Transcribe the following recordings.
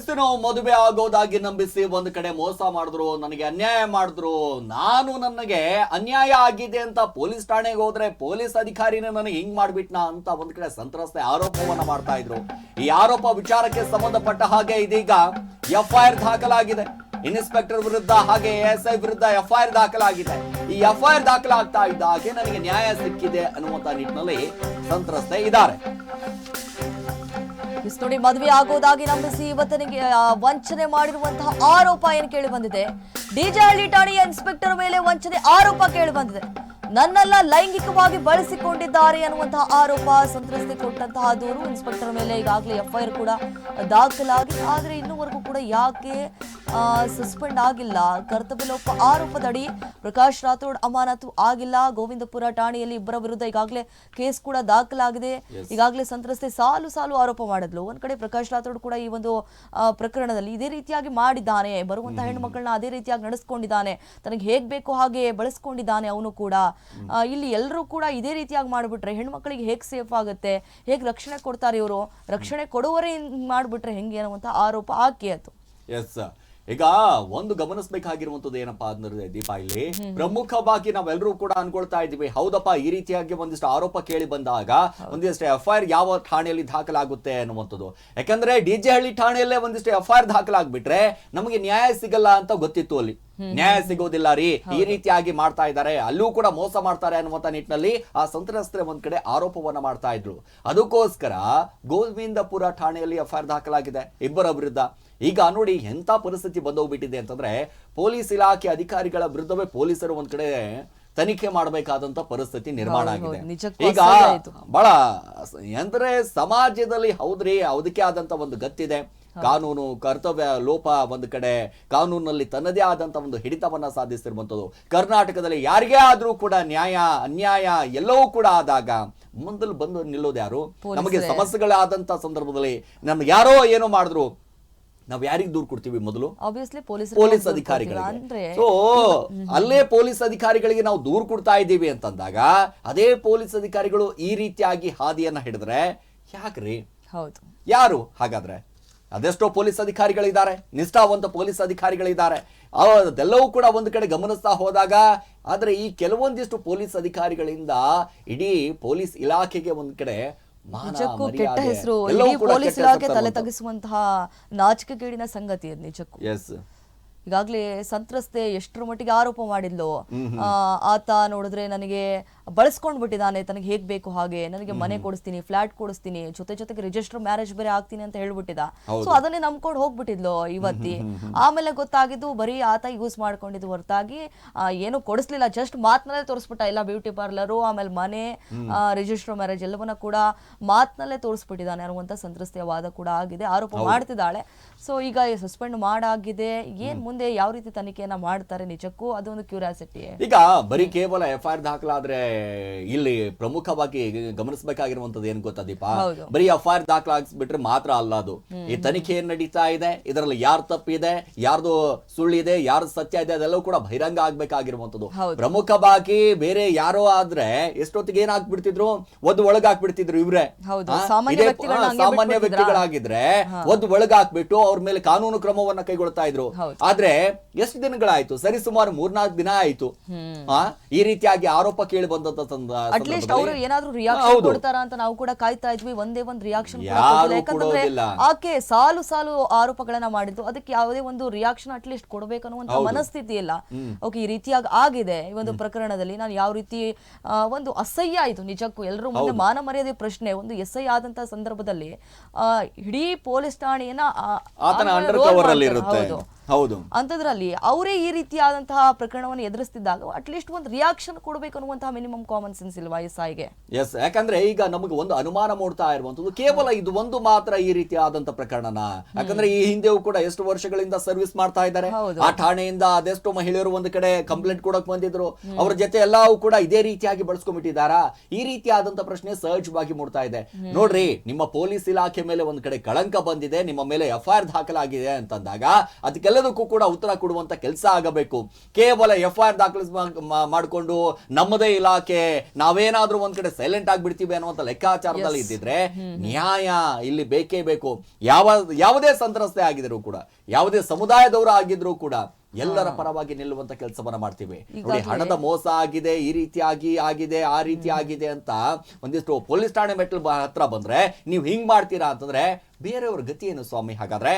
ಎಷ್ಟೇನೋ ಮದುವೆ ಆಗೋದಾಗಿ ನಂಬಿಸಿ ಒಂದ್ ಕಡೆ ಮೋಸ ಮಾಡಿದ್ರು, ನನಗೆ ಅನ್ಯಾಯ ಮಾಡಿದ್ರು. ನಾನು ನನಗೆ ಅನ್ಯಾಯ ಆಗಿದೆ ಅಂತ ಪೊಲೀಸ್ ಠಾಣೆಗೆ ಹೋದ್ರೆ ಪೊಲೀಸ್ ಅಧಿಕಾರಿನೇ ನನಗೆ ಹಿಂಗ್ ಮಾಡ್ಬಿಟ್ನಾ ಅಂತ ಒಂದ್ ಕಡೆ ಸಂತ್ರಸ್ತೆ ಆರೋಪವನ್ನ ಮಾಡ್ತಾ ಇದ್ರು. ಈ ಆರೋಪ ವಿಚಾರಕ್ಕೆ ಸಂಬಂಧಪಟ್ಟ ಹಾಗೆ ಇದೀಗ ಎಫ್ಐಆರ್ ದಾಖಲಾಗಿದೆ. ಇನ್ಸ್ಪೆಕ್ಟರ್ ವಿರುದ್ಧ ಹಾಗೆ ಎಸ್ ಐ ವಿರುದ್ಧ ಎಫ್ಐಆರ್ ದಾಖಲಾಗಿದೆ. ಈ ಎಫ್ಐಆರ್ ದಾಖಲಾಗ್ತಾ ಇದ್ದ ಹಾಗೆ ನನಗೆ ನ್ಯಾಯ ಸಿಕ್ಕಿದೆ ಅನ್ನುವಂತ ನಿಟ್ಟಿನಲ್ಲಿ ಸಂತ್ರಸ್ತೆ ಇದ್ದಾರೆ. ಎಸ್ ನೋಡಿ ಮದುವೆ ಆಗೋದಾಗಿ ನಂಬಿಸಿ ಇವತ್ತನಿಗೆ ಆ, ವಂಚನೆ ಮಾಡಿರುವಂತಹ ಆರೋಪ ಏನು ಕೇಳಿ ಬಂದಿದೆ? ಡಿಜೆಹಳ್ಳಿ ಠಾಣೆಯ ಇನ್ಸ್ಪೆಕ್ಟರ್ ಮೇಲೆ ವಂಚನೆ ಆರೋಪ ಕೇಳಿ ಬಂದಿದೆ. ನನ್ನೆಲ್ಲ ಲೈಂಗಿಕವಾಗಿ ಬಳಸಿಕೊಂಡಿದ್ದಾರೆ ಅನ್ನುವಂತಹ ಆರೋಪ ಸಂತ್ರಸ್ತೆ ಕೊಟ್ಟಂತಹ ದೂರು ಇನ್ಸ್ಪೆಕ್ಟರ್ ಮೇಲೆ ಈಗಾಗಲೇ ಎಫ್ಐಆರ್ ಕೂಡ ದಾಖಲಾಗಿದೆ. ಆದರೆ ಇನ್ನೂವರೆಗೂ ಕೂಡ ಯಾಕೆ ಸಸ್ಪೆಂಡ್ ಆಗಿಲ್ಲ. ಕರ್ತವ್ಯ ಲೋಪ ಆರೋಪದಡಿ ಪ್ರಕಾಶ್ ರಾಥೋಡ್ ಅಮಾನತು ಆಗಿಲ್ಲ. ಗೋವಿಂದಪುರ ಠಾಣೆಯಲ್ಲಿ ಇಬ್ಬರ ವಿರುದ್ಧ ಈಗಾಗಲೇ ಕೇಸ್ ಕೂಡ ದಾಖಲಾಗಿದೆ. ಈಗಾಗಲೇ ಸಂತ್ರಸ್ತೆ ಸಾಲು ಸಾಲು ಆರೋಪ ಮಾಡಿದ್ಲು. ಒಂದ್ ಕಡೆ ಪ್ರಕಾಶ್ ರಾಥೋಡ್ ಕೂಡ ಈ ಒಂದು ಪ್ರಕರಣದಲ್ಲಿ ಇದೇ ರೀತಿಯಾಗಿ ಮಾಡಿದ್ದಾನೆ. ಬರುವಂಥ ಹೆಣ್ಣು ಮಕ್ಕಳನ್ನ ಅದೇ ರೀತಿಯಾಗಿ ನಡೆಸ್ಕೊಂಡಿದ್ದಾನೆ. ತನಗೆ ಹೇಗ್ ಬೇಕೋ ಹಾಗೆ ಬಳಸ್ಕೊಂಡಿದ್ದಾನೆ ಅವನು ಕೂಡ. ಇಲ್ಲಿ ಎಲ್ಲರೂ ಕೂಡ ಇದೇ ರೀತಿಯಾಗಿ ಮಾಡ್ಬಿಟ್ರೆ ಮಕ್ಕಳಿಗೆ ಹೇಗ್ ಸೇಫ್ ಆಗುತ್ತೆ? ಹೇಗ್ ರಕ್ಷಣೆ ಕೊಡ್ತಾರೆ ಇವರು? ರಕ್ಷಣೆ ಕೊಡುವರೇ ಮಾಡಿಬಿಟ್ರೆ ಮಾಡ್ಬಿಟ್ರೆ ಹೆಂಗೆ ಅನ್ನುವಂತ ಆರೋಪ ಆಕೆ ಅದು. ಎಸ್ ಈಗ ಒಂದು ಗಮನಿಸಬೇಕಾಗಿರುವಂತದ್ದು ಏನಪ್ಪಾ ಅಂದ್ರೆ ದೀಪ ಇಲ್ಲಿ ಪ್ರಮುಖವಾಗಿ ನಾವೆಲ್ಲರೂ ಕೂಡ ಅನ್ಕೊಳ್ತಾ ಇದ್ದೀವಿ. ಹೌದಪ್ಪ ಈ ರೀತಿಯಾಗಿ ಒಂದಿಷ್ಟು ಆರೋಪ ಕೇಳಿ ಬಂದಾಗ ಒಂದಿಷ್ಟು ಎಫ್ ಐ ಆರ್ ಯಾವ ಠಾಣೆಯಲ್ಲಿ ದಾಖಲಾಗುತ್ತೆ ಅನ್ನುವಂಥದ್ದು. ಯಾಕಂದ್ರೆ ಡಿ ಜೆ ಹಳ್ಳಿ ಠಾಣೆಯಲ್ಲೇ ಒಂದಿಷ್ಟು ಎಫ್ ಐ ಆರ್ ದಾಖಲಾಗ್ಬಿಟ್ರೆ ನಮಗೆ ನ್ಯಾಯ ಸಿಗಲ್ಲ ಅಂತ ಗೊತ್ತಿತ್ತು ಅಲ್ಲಿ. ನ್ಯಾಯ ಸಿಗೋದಿಲ್ಲ ರೀ. ಈ ರೀತಿಯಾಗಿ ಮಾಡ್ತಾ ಇದ್ದಾರೆ. ಅಲ್ಲೂ ಕೂಡ ಮೋಸ ಮಾಡ್ತಾರೆ ಅನ್ನುವಂತ ನಿಟ್ಟಿನಲ್ಲಿ ಆ ಸಂತ್ರಸ್ತರ ಒಂದ್ ಕಡೆ ಆರೋಪವನ್ನ ಮಾಡ್ತಾ ಇದ್ರು. ಅದಕ್ಕೋಸ್ಕರ ಗೋವಿಂದಪುರ ಠಾಣೆಯಲ್ಲಿ ಎಫ್ ಐ ದಾಖಲಾಗಿದೆ ಇಬ್ಬರ ವಿರುದ್ಧ. ಈಗ ನೋಡಿ ಎಂತ ಪರಿಸ್ಥಿತಿ ಬಂದೋಗ್ಬಿಟ್ಟಿದೆ ಅಂತಂದ್ರೆ ಪೊಲೀಸ್ ಇಲಾಖೆ ಅಧಿಕಾರಿಗಳ ವಿರುದ್ಧವೇ ಪೊಲೀಸರು ಒಂದ್ ಕಡೆ ತನಿಖೆ ಮಾಡಬೇಕಾದಂತ ಪರಿಸ್ಥಿತಿ ನಿರ್ಮಾಣ ಆಗಿದೆ. ಈಗ. ಬಹಳ ಅಂದ್ರೆ ಸಮಾಜದಲ್ಲಿ ಹೌದ್ರಿ ಅದಕ್ಕೆ ಆದಂತ ಒಂದು ಗತ್ತಿದೆ. ಕಾನೂನು ಕರ್ತವ್ಯ ಲೋಪ ಒಂದು ಕಡೆ ಕಾನೂನಲ್ಲಿ ತನ್ನದೇ ಆದಂತ ಒಂದು ಹಿಡಿತವನ್ನ ಸಾಧಿಸಿರುವಂತದ್ದು ಕರ್ನಾಟಕದಲ್ಲಿ ಯಾರಿಗೇ ಆದ್ರೂ ಕೂಡ ನ್ಯಾಯ ಅನ್ಯಾಯ ಎಲ್ಲವೂ ಕೂಡ ಆದಾಗ ಮುಂದಲ್ಲಿ ಬಂದು ನಿಲ್ಲೋದು ಯಾರು? ನಮಗೆ ಸಮಸ್ಯೆಗಳಾದಂತ ಸಂದರ್ಭದಲ್ಲಿ ನಮ್ಗೆ ಯಾರೋ ಏನೋ ಮಾಡಿದ್ರು ನಾವ್ ಯಾರಿಗ್ ದೂರ ಕೊಡ್ತೀವಿ ಮೊದಲು? ಪೊಲೀಸ್ ಅಧಿಕಾರಿಗಳಿಗೆ. ಸೊ ಅಲ್ಲೇ ಪೊಲೀಸ್ ಅಧಿಕಾರಿಗಳಿಗೆ ನಾವು ದೂರು ಕೊಡ್ತಾ ಇದ್ದೀವಿ ಅಂತಂದಾಗ ಅದೇ ಪೊಲೀಸ್ ಅಧಿಕಾರಿಗಳು ಈ ರೀತಿಯಾಗಿ ಹಾದಿಯನ್ನ ಹಿಡಿದ್ರೆ ಯಾಕ್ರಿ? ಹೌದು. ಯಾರು ಹಾಗಾದ್ರೆ? ಅದೆಷ್ಟೋ ಪೊಲೀಸ್ ಅಧಿಕಾರಿಗಳಿದ್ದಾರೆ ನಿಷ್ಠಾವಂತ ಪೊಲೀಸ್ ಅಧಿಕಾರಿಗಳಿದ್ದಾರೆ. ಅದೆಲ್ಲವೂ ಕೂಡ ಒಂದು ಕಡೆ ಗಮನಿಸ್ತಾ ಹೋದಾಗ ಆದರೆ ಈ ಕೆಲವೊಂದಿಷ್ಟು ಪೊಲೀಸ್ ಅಧಿಕಾರಿಗಳಿಂದ ಇಡೀ ಪೊಲೀಸ್ ಇಲಾಖೆಗೆ ಒಂದು ಕಡೆ ನಿಜಕ್ಕೂ ಕೆಟ್ಟ ಹೆಸರು ಪೊಲೀಸ್ ಇಲಾಖೆ ತಲೆ ತಗಿಸುವಂತಹ ತಗ್ಗಿಸುವಂತಹ ನಾಚಿಕೆಗೇಡಿನ ಸಂಗತಿ ಅದು ನಿಜಕ್ಕೂ. ಎಸ್ ಈಗಾಗಲೇ ಸಂತ್ರಸ್ತೆ ಎಷ್ಟರ ಮಟ್ಟಿಗೆ ಆರೋಪ ಮಾಡಿದ್ಲು. ಆತ ನೋಡಿದ್ರೆ ನನಗೆ ಬಳಸ್ಕೊಂಡ್ ಬಿಟ್ಟಿದ್ದಾನೆ ತನಗೆ ಹೇಗೆ ಬೇಕು ಹಾಗೆ ನನಗೆ ಮನೆ ಕೊಡಿಸ್ತೀನಿ ಫ್ಲಾಟ್ ಕೊಡಿಸ್ತೀನಿ ಜೊತೆ ಜೊತೆಗೆ ರಿಜಿಸ್ಟರ್ ಮ್ಯಾರೇಜ್ ಬೇರೆ ಆಗ್ತೀನಿ ಅಂತ ಹೇಳ್ಬಿಟ್ಟಿದ್ದ. ಸೊ ಅದನ್ನೇ ನಂಬ್ಕೊಂಡು ಹೋಗ್ಬಿಟ್ಟಿದ್ಲು ಇವತ್ತಿ. ಆಮೇಲೆ ಗೊತ್ತಾಗಿದ್ದು ಬರೀ ಆತ ಯೂಸ್ ಮಾಡ್ಕೊಂಡಿದ್ದು ಹೊರತಾಗಿ ಏನು ಕೊಡಿಸ್ಲಿಲ್ಲ ಜಸ್ಟ್ ಮಾತ್ನಲ್ಲೇ ತೋರಿಸ್ಬಿಟ್ಟ ಇಲ್ಲ ಬ್ಯೂಟಿ ಪಾರ್ಲರು ಆಮೇಲೆ ಮನೆ ರಿಜಿಸ್ಟರ್ ಮ್ಯಾರೇಜ್ ಎಲ್ಲವನ್ನ ಕೂಡ ಮಾತ್ನಲ್ಲೇ ತೋರಿಸ್ಬಿಟ್ಟಿದ್ದಾನೆ ಅನ್ನುವಂಥ ಸಂತ್ರಸ್ತೆಯ ವಾದ ಕೂಡ ಆಗಿದೆ ಆರೋಪ ಮಾಡ್ತಿದ್ದಾಳೆ. ಸೊ ಈಗ ಸಸ್ಪೆಂಡ್ ಮಾಡಾಗಿದೆ. ಏನ್ ಮುಂದೆ ಯಾವ ರೀತಿ ತನಿಖೆಯನ್ನ ಮಾಡ್ತಾರೆ ನಿಜಕ್ಕೂ ಅದೊಂದು ಕ್ಯೂರಿಯಾಸಿಟಿ ಈಗ ಬರೀ ಕೇವಲ ಎಫ್ ಐ ಆರ್ ದಾಖಲಾದ್ರೆ ಇಲ್ಲಿ ಪ್ರಮುಖವಾಗಿ ಗಮನಿಸಬೇಕಾಗಿರುವಂತದ್ದು ಏನ್ ಗೊತ್ತಾ ದೀಪ. ಬರೀ ಎಫ್ ಐ ಆರ್ ದಾಖಲಾಗಿಸ್ಬಿಟ್ರೆ ಮಾತ್ರ ಅಲ್ಲ ಅದು. ಈ ತನಿಖೆ ಏನ್ ನಡೀತಾ ಇದೆ? ಇದರಲ್ಲಿ ಯಾರು ತಪ್ಪಿದೆ? ಯಾರ್ದು ಸುಳ್ಳಿದೆ? ಯಾರ್ದು ಸತ್ಯ ಇದೆ? ಅದೆಲ್ಲವೂ ಕೂಡ ಬಹಿರಂಗ ಆಗ್ಬೇಕಾಗಿರುವಂತದ್ದು. ಪ್ರಮುಖವಾಗಿ ಬೇರೆ ಯಾರೋ ಆದ್ರೆ ಎಷ್ಟೊತ್ತಿಗೆ ಏನ್ ಹಾಕ್ಬಿಡ್ತಿದ್ರು ಒಂದು ಒಳಗ್ ಹಾಕ್ಬಿಡ್ತಿದ್ರು ಇವ್ರೆ ಸಾಮಾನ್ಯ ಇದೇ- ವ್ಯಕ್ತಿಗಳನ್ನ ಸಾಮಾನ್ಯ ವ್ಯಕ್ತಿಗಳಾಗಿದ್ರೆ ಒಂದು ಒಳಗ್ ಹಾಕ್ಬಿಟ್ಟು ಅವ್ರ ಮೇಲೆ ಕಾನೂನು ಕ್ರಮವನ್ನ ಕೈಗೊಳ್ತಾ ಇದ್ರು. ಆದ್ರೆ ಎಷ್ಟು ದಿನಗಳಾಯ್ತು? ಸರಿ ಸುಮಾರು ಮೂರ್ನಾಲ್ಕು ದಿನ ಆಯ್ತು. ಈ ರೀತಿಯಾಗಿ ಆರೋಪ ಕೇಳಿ ಬಂದಂತ ಅಟ್ಲೀಸ್ಟ್ ಅವರು ಏನಾದ್ರೂ ರಿಯಾಕ್ಷನ್. ಕೊಡ್ತಾರ ಅಂತ ನಾವು ಕೂಡ ಕಾಯ್ತಾ ಇದ್ವಿ ಒಂದೇ ಒಂದು ರಿಯಾಕ್ಷನ್ ಯಾಕಂದ್ರೆ. ಆಕೆ ಸಾಲು ಸಾಲು ಆರೋಪಗಳನ್ನ ಮಾಡಿದ್ದು ಅದಕ್ಕೆ ಯಾವುದೇ ಒಂದು ರಿಯಾಕ್ಷನ್ ಅಟ್ಲೀಸ್ಟ್ ಕೊಡ್ಬೇಕನ್ನುವಂತ ಮನಸ್ಥಿತಿ ಇಲ್ಲ. ಓಕೆ ಈ ರೀತಿಯಾಗಿ ಆಗಿದೆ ಈ ಒಂದು ಪ್ರಕರಣದಲ್ಲಿ. ನಾನು ಯಾವ ರೀತಿ ಒಂದು ಅಸಹ್ಯ ಆಯ್ತು ನಿಜಕ್ಕೂ ಎಲ್ಲರೂ ಮುಂದೆ ಮಾನ ಮರ್ಯಾದೆ ಪ್ರಶ್ನೆ ಒಂದು ಎಸ್ಐ ಐ ಆದಂತ ಸಂದರ್ಭದಲ್ಲಿ ಇಡೀ ಪೊಲೀಸ್ ಠಾಣೆಯನ್ನ ಹೌದು. ಹೌದು. ಅಂತದ್ರಲ್ಲಿ ಅವರೇ ಈ ರೀತಿಯಾದಂತಹ ಪ್ರಕರಣವನ್ನು ಎದುರಿಸ್ತಿದ್ದಾಗ ಅಟ್ಲೀಸ್ಟ್ ಒಂದು ರಿಯಾಕ್ಷನ್ ಕೊಡಬೇಕು ಅನ್ನುವಂತಹ ಮಿನಿಮಮ್ ಕಾಮನ್ ಸೆನ್ಸ್ ಇಲ್ವಾ ಎಸ್ ಐಗೆ ಎಸ್ ಯಾಕಂದ್ರೆ ಈಗ ನಮಗೆ ಒಂದು ಅನುಮಾನ ಮೂಡ್ತಾ ಇರುವಂತದ್ದು ಕೇವಲ ಇದು ಒಂದು ಮಾತ್ರ ಈ ರೀತಿಯಾದಂತ ಪ್ರಕರಣನ. ಯಾಕಂದ್ರೆ ಈ ಹಿಂದೆಯೂ ಕೂಡ ಎಷ್ಟು ವರ್ಷಗಳಿಂದ ಸರ್ವಿಸ್ ಮಾಡ್ತಾ ಇದ್ದಾರೆ. ಆ ಠಾಣೆಯಿಂದ ಅದೆಷ್ಟು ಮಹಿಳೆಯರು ಒಂದು ಕಡೆ ಕಂಪ್ಲೇಂಟ್ ಕೊಡಕ್ ಬಂದಿದ್ರು. ಅವ್ರ ಜೊತೆ ಎಲ್ಲವೂ ಕೂಡ ಇದೇ ರೀತಿಯಾಗಿ ಬಳಸ್ಕೊಂಡ್ಬಿಟ್ಟಿದಾರಾ ಈ ರೀತಿಯಾದಂತ ಪ್ರಶ್ನೆ ಸಹಜವಾಗಿ ಮೂಡ್ತಾ ಇದೆ. ನೋಡ್ರಿ ನಿಮ್ಮ ಪೊಲೀಸ್ ಇಲಾಖೆ ಮೇಲೆ ಒಂದ್ ಕಡೆ ಕಳಂಕ ಬಂದಿದೆ. ನಿಮ್ಮ ಮೇಲೆ ಎಫ್ ಐ ಆರ್ ದಾಖಲಾಗಿದೆ ಅಂತಂದಾಗ ಅದಕ್ಕೆಲ್ಲ ಎಲ್ಲದಕ್ಕೂ ಕೂಡ ಉತ್ತರ ಕೊಡುವಂತ ಕೆಲಸ ಆಗಬೇಕು. ಕೇವಲ ಎಫ್ ಐ ಆರ್ ದಾಖಲಿಸ್ ಮಾಡಿಕೊಂಡು ನಮ್ಮದೇ ಇಲಾಖೆ ನಾವೇನಾದ್ರೂ ಒಂದ್ ಕಡೆ ಸೈಲೆಂಟ್ ಆಗ್ಬಿಡ್ತೀವಿ ಅನ್ನುವಂತ ಲೆಕ್ಕಾಚಾರದಲ್ಲಿ ಇದ್ದಿದ್ರೆ ನ್ಯಾಯ ಇಲ್ಲಿ ಬೇಕೇ ಬೇಕು. ಯಾವ ಯಾವುದೇ ಸಂತ್ರಸ್ತೆ ಆಗಿದ್ರು ಕೂಡ ಯಾವುದೇ ಸಮುದಾಯದವರು ಆಗಿದ್ರು ಕೂಡ ಎಲ್ಲರ ಪರವಾಗಿ ನಿಲ್ಲುವಂತ ಕೆಲಸವನ್ನ ಮಾಡ್ತೀವಿ. ನೋಡಿ ಹಣದ ಮೋಸ ಆಗಿದೆ ಈ ರೀತಿಯಾಗಿ ಆಗಿದೆ ಆ ರೀತಿ ಆಗಿದೆ ಅಂತ ಒಂದಿಷ್ಟು ಪೊಲೀಸ್ ಠಾಣೆ ಮೆಟ್ಲು ಹತ್ರ ಬಂದ್ರೆ ನೀವು ಹಿಂಗ್ ಮಾಡ್ತೀರಾ ಅಂತಂದ್ರೆ ಬೇರೆಯವ್ರ ಗತಿ ಏನು ಸ್ವಾಮಿ ಹಾಗಾದ್ರೆ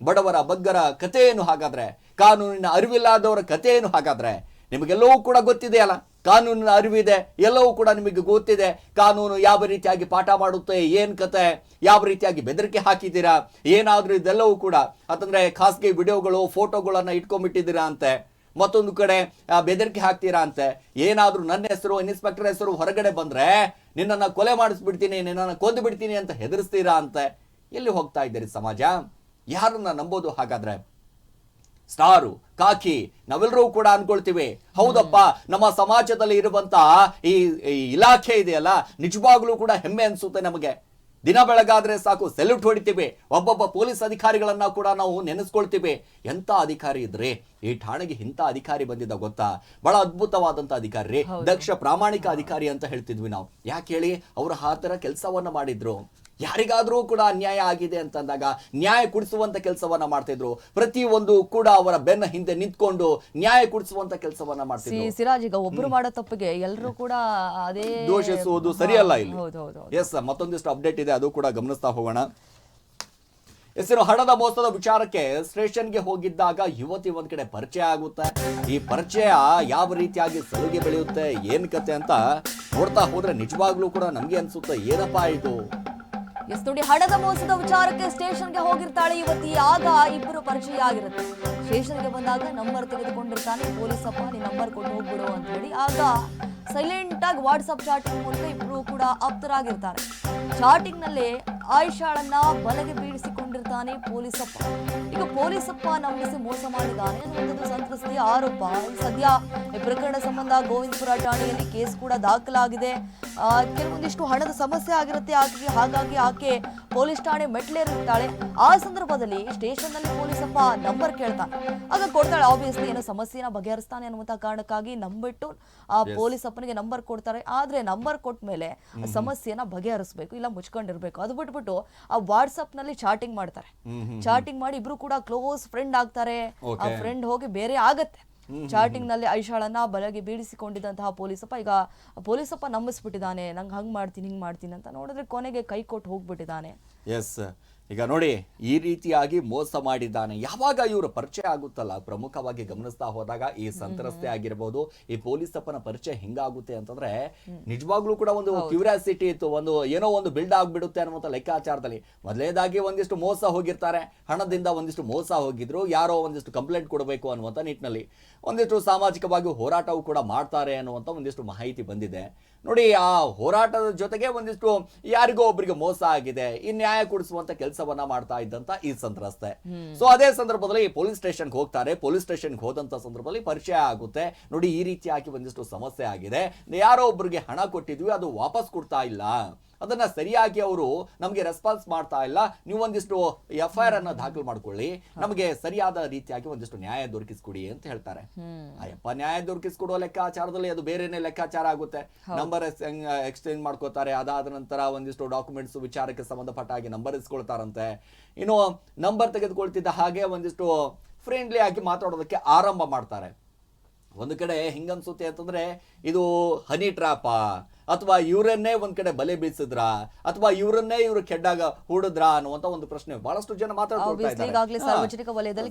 ಬಡವರ ಬಗ್ಗರ ಕಥೆಯೇನು ಏನು ಹಾಗಾದ್ರೆ, ಕಾನೂನಿನ ಅರಿವಿಲ್ಲದವರ ಕಥೆಯೇನು ಏನು ಹಾಗಾದ್ರೆ ನಿಮಗೆಲ್ಲವೂ ಕೂಡ ಗೊತ್ತಿದೆ ಅಲ್ಲ? ಕಾನೂನಿನ ಅರಿವಿದೆ, ಎಲ್ಲವೂ ಕೂಡ ನಿಮಗೆ ಗೊತ್ತಿದೆ. ಕಾನೂನು ಯಾವ ರೀತಿಯಾಗಿ ಪಾಠ ಮಾಡುತ್ತೆ, ಏನು ಕತೆ ಯಾವ ರೀತಿಯಾಗಿ ಬೆದರಿಕೆ ಹಾಕಿದ್ದೀರಾ, ಏನಾದರೂ ಇದೆಲ್ಲವೂ ಕೂಡ. ಅಂತಂದರೆ ಖಾಸಗಿ ವಿಡಿಯೋಗಳು, ಫೋಟೋಗಳನ್ನು ಇಟ್ಕೊಂಡ್ಬಿಟ್ಟಿದ್ದೀರಾ ಅಂತೆ. ಮತ್ತೊಂದು ಕಡೆ ಬೆದರಿಕೆ ಹಾಕ್ತೀರಾ ಅಂತೆ. ಏನಾದರೂ ನನ್ನ ಹೆಸರು, ಇನ್ಸ್ಪೆಕ್ಟರ್ ಹೆಸರು ಹೊರಗಡೆ ಬಂದರೆ ನಿನ್ನನ್ನು ಕೊಲೆ ಮಾಡಿಸ್ಬಿಡ್ತೀನಿ, ನಿನ್ನನ್ನು ಕೊಂದು ಬಿಡ್ತೀನಿ ಅಂತ ಹೆದರಿಸ್ತೀರಾ ಅಂತೆ. ಎಲ್ಲಿ ಹೋಗ್ತಾ ಇದ್ದೀರಿ ಸಮಾಜ? ಯಾರನ್ನ ನಂಬೋದು ಹಾಗಾದ್ರೆ? ಸ್ಟಾರು ಕಾಕಿ ನಾವೆಲ್ಲರೂ ಕೂಡ ಅನ್ಕೊಳ್ತೀವಿ. ಹೌದಪ್ಪ ನಮ್ಮ ಸಮಾಜದಲ್ಲಿ ಇರುವಂತ ಈ ಇಲಾಖೆ ಇದೆಯಲ್ಲ ನಿಜವಾಗ್ಲೂ ಕೂಡ ಹೆಮ್ಮೆ ಅನ್ಸುತ್ತೆ ನಮಗೆ. ದಿನ ಬೆಳಗಾದ್ರೆ ಸಾಕು ಸೆಲ್ಯೂಟ್ ಹೊಡಿತೀವಿ. ಒಬ್ಬೊಬ್ಬ ಪೊಲೀಸ್ ಅಧಿಕಾರಿಗಳನ್ನ ಕೂಡ ನಾವು ನೆನೆಸ್ಕೊಳ್ತೀವಿ. ಎಂತ ಅಧಿಕಾರಿ ಇದ್ರೆ? ಈ ಠಾಣೆಗೆ ಇಂಥ ಅಧಿಕಾರಿ ಬಂದಿದ್ದ ಗೊತ್ತಾ? ಬಹಳ ಅದ್ಭುತವಾದಂತ ಅಧಿಕಾರಿ ರೀ. ದಕ್ಷ ಪ್ರಾಮಾಣಿಕ ಅಧಿಕಾರಿ ಅಂತ ಹೇಳ್ತಿದ್ವಿ ನಾವು. ಯಾಕೆ ಹೇಳಿ? ಅವರು ಆ ತರ ಕೆಲಸವನ್ನ ಮಾಡಿದ್ರು. ಯಾರಿಗಾದ್ರೂ ಕೂಡ ಅನ್ಯಾಯ ಆಗಿದೆ ಅಂತಂದಾಗ ನ್ಯಾಯ ಕೊಡಿಸುವಂತ ಕೆಲಸವನ್ನ ಮಾಡ್ತಿದ್ರು. ಪ್ರತಿಯೊಂದು ಒಂದು ಕೂಡ ಅವರ ಬೆನ್ನ ಹಿಂದೆ ನಿಂತ್ಕೊಂಡು ನ್ಯಾಯ ಕೊಡಿಸುವಂತ ಕೆಲಸವನ್ನ ಮಾಡ್ತಿದ್ರು. ಸಿರಾಜ್ ಈಗ ಒಬ್ರು ಮಾಡೋ ತಪ್ಪಿಗೆ ಎಲ್ಲರೂ ಕೂಡ ಅದೇ ದೋಷಿಸುವುದು ಸರಿಯಲ್ಲ ಇಲ್ಲಿ. ಎಸ್ ಮತ್ತೊಂದಿಷ್ಟು ಅಪ್ಡೇಟ್ ಇದೆ ಅದು ಕೂಡ ಗಮನಿಸ್ತಾ ಹೋಗೋಣ. ಹೆಸರು ಹಣದ ಮೋಸದ ವಿಚಾರಕ್ಕೆ ಸ್ಟೇಷನ್ಗೆ ಹೋಗಿದ್ದಾಗ ಯುವತಿ ಒಂದ್ ಕಡೆ ಪರಿಚಯ ಆಗುತ್ತೆ. ಈ ಪರಿಚಯ ಯಾವ ರೀತಿಯಾಗಿ ಸಲುಗೆ ಬೆಳೆಯುತ್ತೆ ಏನ್ ಕತೆ ಅಂತ ನೋಡ್ತಾ ಹೋದ್ರೆ ನಿಜವಾಗ್ಲೂ ಕೂಡ ನಮ್ಗೆ ಅನ್ಸುತ್ತೆ ಏನಪ್ಪಾ ಇದು? ಎಸ್ ಹಣದ ಮೋಸದ ವಿಚಾರಕ್ಕೆ ಸ್ಟೇಷನ್ಗೆ ಹೋಗಿರ್ತಾಳೆ ಯುವತಿ. ಆಗ ಇಬ್ಬರು ಪರಿಚಯ ಆಗಿರುತ್ತೆ ಸ್ಟೇಷನ್ಗೆ ಬಂದಾಗ ನಂಬರ್ ತೆಗೆದುಕೊಂಡಿರ್ತಾನೆ. ಪೊಲೀಸಪ್ಪ ನೀ ನಂಬರ್ ಕೊಟ್ಟು ಹೋಗ್ಬಿಡು ಅಂತ ಹೇಳಿ ಆಗ ಸೈಲೆಂಟ್ ಆಗಿ ವಾಟ್ಸಪ್ ಚಾಟಿಂಗ್ ಮೂಲಕ ಇಬ್ರು ಕೂಡ ಆಪ್ತರಾಗಿರ್ತಾರೆ. ಚಾಟಿಂಗ್ನಲ್ಲಿ ಆಯಿಷಾಳನ್ನ ಬಲಗೆ ಬೀಳಿಸಿಕೊಂಡಿರ್ತಾನೆ ಪೊಲೀಸಪ್ಪ ಈಗ ಪೊಲೀಸಪ್ಪ ನಂಬಿಸಿ ಮೋಸ ಮಾಡಿದ್ದಾನೆ ಅನ್ನುವಂಥದ್ದು ಸಂತ್ರಸ್ತೆಯ ಆರೋಪ. ಸದ್ಯ ಪ್ರಕರಣ ಸಂಬಂಧ ಗೋವಿಂದಪುರ ಠಾಣೆಯಲ್ಲಿ ಕೇಸ್ ಕೂಡ ದಾಖಲಾಗಿದೆ. ಕೆಲವೊಂದಿಷ್ಟು ಹಣದ ಸಮಸ್ಯೆ ಆಗಿರುತ್ತೆ. ಆಕೆಗೆ ಹಾಗಾಗಿ ಆಕೆ ಪೊಲೀಸ್ ಠಾಣೆ ಮೆಟ್ಲೇರಿರ್ತಾಳೆ ಆ ಸಂದರ್ಭದಲ್ಲಿ ಸ್ಟೇಷನ್ನಲ್ಲಿ ಪೊಲೀಸಪ್ಪ ನಂಬರ್ ಕೇಳ್ತಾನೆ. ಆಗ ಕೊಡ್ತಾಳೆ ಆಬ್ವಿಯಸ್ಲಿ ಏನೋ ಸಮಸ್ಯೆನ ಬಗೆಹರಿಸ್ತಾನೆ ಅನ್ನುವಂತ ಕಾರಣಕ್ಕಾಗಿ ನಂಬಿಟ್ಟು ಆ ಪೊಲೀಸ್ ಅಪ್ಪನಿಗೆ ನಂಬರ್ ಕೊಡ್ತಾರೆ. ಆದ್ರೆ ನಂಬರ್ ಕೊಟ್ಟ ಮೇಲೆ ಆ ಸಮಸ್ಯೆನ ಬಗೆಹರಿಸಬೇಕು ಇಲ್ಲ ಮುಚ್ಕೊಂಡಿರ್ಬೇಕು. ಅದು ಬಿಟ್ಬಿಟ್ಟು ಆ ವಾಟ್ಸ್ಆಪ್ನಲ್ಲಿ ಚಾಟಿಂಗ್ ಮಾಡ್ತಾರೆ. ಚಾಟಿಂಗ್ ಮಾಡಿ ಇಬ್ರು ಕೂಡ ಕ್ಲೋಸ್ ಫ್ರೆಂಡ್ ಆಗ್ತಾರೆ. ಆ ಫ್ರೆಂಡ್ ಹೋಗಿ ಬೇರೆ ಆಗತ್ತೆ. ಚಾಟಿಂಗ್ನಲ್ಲಿ ಐಶಾಳನ್ನ ಬಲಗೆ ಬೀಳಿಸಿಕೊಂಡಿದ್ದಂತಹ ಪೊಲೀಸಪ್ಪ, ಈಗ ಪೊಲೀಸಪ್ಪ ನಂಬಿಸ್ಬಿಟ್ಟಿದ್ದಾನೆ. ನಂಗೆ ಹಂಗ್ ಮಾಡ್ತೀನಿ, ಹಿಂಗ್ ಮಾಡ್ತೀನಿ ಅಂತ ನೋಡಿದ್ರೆ ಕೊನೆಗೆ ಕೈ ಕೊಟ್ಟು ಹೋಗ್ಬಿಟ್ಟಿದ್ದಾನೆ. ಎಸ್ ಈಗ ನೋಡಿ ಈ ರೀತಿಯಾಗಿ ಮೋಸ ಮಾಡಿದ್ದಾನೆ. ಯಾವಾಗ ಇವರು ಪರಿಚಯ ಆಗುತ್ತಲ್ಲ? ಪ್ರಮುಖವಾಗಿ ಗಮನಿಸ್ತಾ ಹೋದಾಗ ಈ ಸಂತ್ರಸ್ತೆ ಆಗಿರ್ಬೋದು ಈ ಪೊಲೀಸ್ ತಪ್ಪನ ಪರಿಚಯ ಹೆಂಗಾಗುತ್ತೆ ಅಂತಂದ್ರೆ ನಿಜವಾಗ್ಲೂ ಕೂಡ ಒಂದು ಕ್ಯೂರಿಯಾಸಿಟಿ ಇತ್ತು. ಒಂದು ಏನೋ ಒಂದು ಬಿಲ್ಡ್ ಆಗ್ಬಿಡುತ್ತೆ ಅನ್ನುವಂಥ ಲೆಕ್ಕಾಚಾರದಲ್ಲಿ. ಮೊದಲೇದಾಗಿ ಒಂದಿಷ್ಟು ಮೋಸ ಹೋಗಿರ್ತಾರೆ. ಹಣದಿಂದ ಒಂದಿಷ್ಟು ಮೋಸ ಹೋಗಿದ್ರು. ಯಾರೋ ಒಂದಿಷ್ಟು ಕಂಪ್ಲೇಂಟ್ ಕೊಡಬೇಕು ಅನ್ನುವಂಥ ನಿಟ್ಟಿನಲ್ಲಿ. ಒಂದಿಷ್ಟು ಸಾಮಾಜಿಕವಾಗಿ ಹೋರಾಟವು ಕೂಡ ಮಾಡ್ತಾರೆ ಅನ್ನುವಂಥ ಒಂದಿಷ್ಟು ಮಾಹಿತಿ ಬಂದಿದೆ. ನೋಡಿ ಆ ಹೋರಾಟದ ಜೊತೆಗೆ ಒಂದಿಷ್ಟು ಯಾರಿಗೋ ಒಬ್ಬರಿಗೆ ಮೋಸ ಆಗಿದೆ ಈ ನ್ಯಾಯ ಕೊಡಿಸುವಂತ ಕೆಲಸವನ್ನ ಮಾಡ್ತಾ ಇದ್ದಂತ ಈ ಸಂತ್ರಸ್ತೆ. ಸೊ ಅದೇ ಸಂದರ್ಭದಲ್ಲಿ ಪೊಲೀಸ್ ಸ್ಟೇಷನ್ಗೆ ಹೋಗ್ತಾರೆ. ಪೊಲೀಸ್ ಸ್ಟೇಷನ್ಗೆ ಹೋದಂತ ಸಂದರ್ಭದಲ್ಲಿ ಪರಿಚಯ ಆಗುತ್ತೆ. ನೋಡಿ ಈ ರೀತಿಯಾಗಿ ಒಂದಿಷ್ಟು ಸಮಸ್ಯೆ ಆಗಿದೆ. ಯಾರೋ ಒಬ್ಬರಿಗೆ ಹಣ ಕೊಟ್ಟಿದ್ವಿ ಅದು ವಾಪಸ್ ಕೊಡ್ತಾ ಇಲ್ಲ. ಅದನ್ನ ಸರಿಯಾಗಿ ಅವರು ನಮಗೆ ರೆಸ್ಪಾನ್ಸ್ ಮಾಡ್ತಾ ಇಲ್ಲ. ನೀವು ಒಂದಿಷ್ಟು ಎಫ್ ಐ ಆರ್ ಅನ್ನ ದಾಖಲು ಮಾಡ್ಕೊಳ್ಳಿ. ನಮಗೆ ಸರಿಯಾದ ರೀತಿಯಾಗಿ ಒಂದಿಷ್ಟು ನ್ಯಾಯ ದೊರಕಿಸ್ಕೊಡಿ ಅಂತ ಹೇಳ್ತಾರೆ. ಅಯ್ಯಪ್ಪ ನ್ಯಾಯ ದೊರಕಿಸ್ಕೊಡೋ ಲೆಕ್ಕಾಚಾರದಲ್ಲಿ ಅದು ಬೇರೆನೆ ಲೆಕ್ಕಾಚಾರ ಆಗುತ್ತೆ. ನಂಬರ್ ಎಕ್ಸ್ಚೇಂಜ್ ಮಾಡ್ಕೋತಾರೆ. ಅದಾದ ನಂತರ ಒಂದಿಷ್ಟು ಡಾಕ್ಯುಮೆಂಟ್ಸ್ ವಿಚಾರಕ್ಕೆ ಸಂಬಂಧಪಟ್ಟ ಹಾಗೆ ನಂಬರ್ ಇಸ್ಕೊಳ್ತಾರಂತೆ. ಇನ್ನು ನಂಬರ್ ತೆಗೆದುಕೊಳ್ತಿದ್ದ ಹಾಗೆ ಒಂದಿಷ್ಟು ಫ್ರೆಂಡ್ಲಿ ಆಗಿ ಮಾತಾಡೋದಕ್ಕೆ ಆರಂಭ ಮಾಡ್ತಾರೆ. ಒಂದು ಕಡೆ ಹಿಂಗನ್ಸುತ್ತೆ ಅಂತಂದ್ರೆ ಇದು ಹನಿ ಟ್ರಾಪ ಅಥವಾ ಇವರನ್ನೇ ಒಂದ್ ಕಡೆ ಬಲೆ ಬೀಸಿದ್ರಾ? ಅಥವಾ ಇವರನ್ನೇ ಇವರು ಕೆಡ್ಡಾಗ ಹೂಡಿದ್ರ ಅನ್ನುವಂತ ಒಂದು ಪ್ರಶ್ನೆ ಬಹಳಷ್ಟು ಜನ ಮಾತಾಡ್ಕೊಳ್ತಾ ಸಾರ್ವಜನಿಕ ಇದ್ದಾರೆ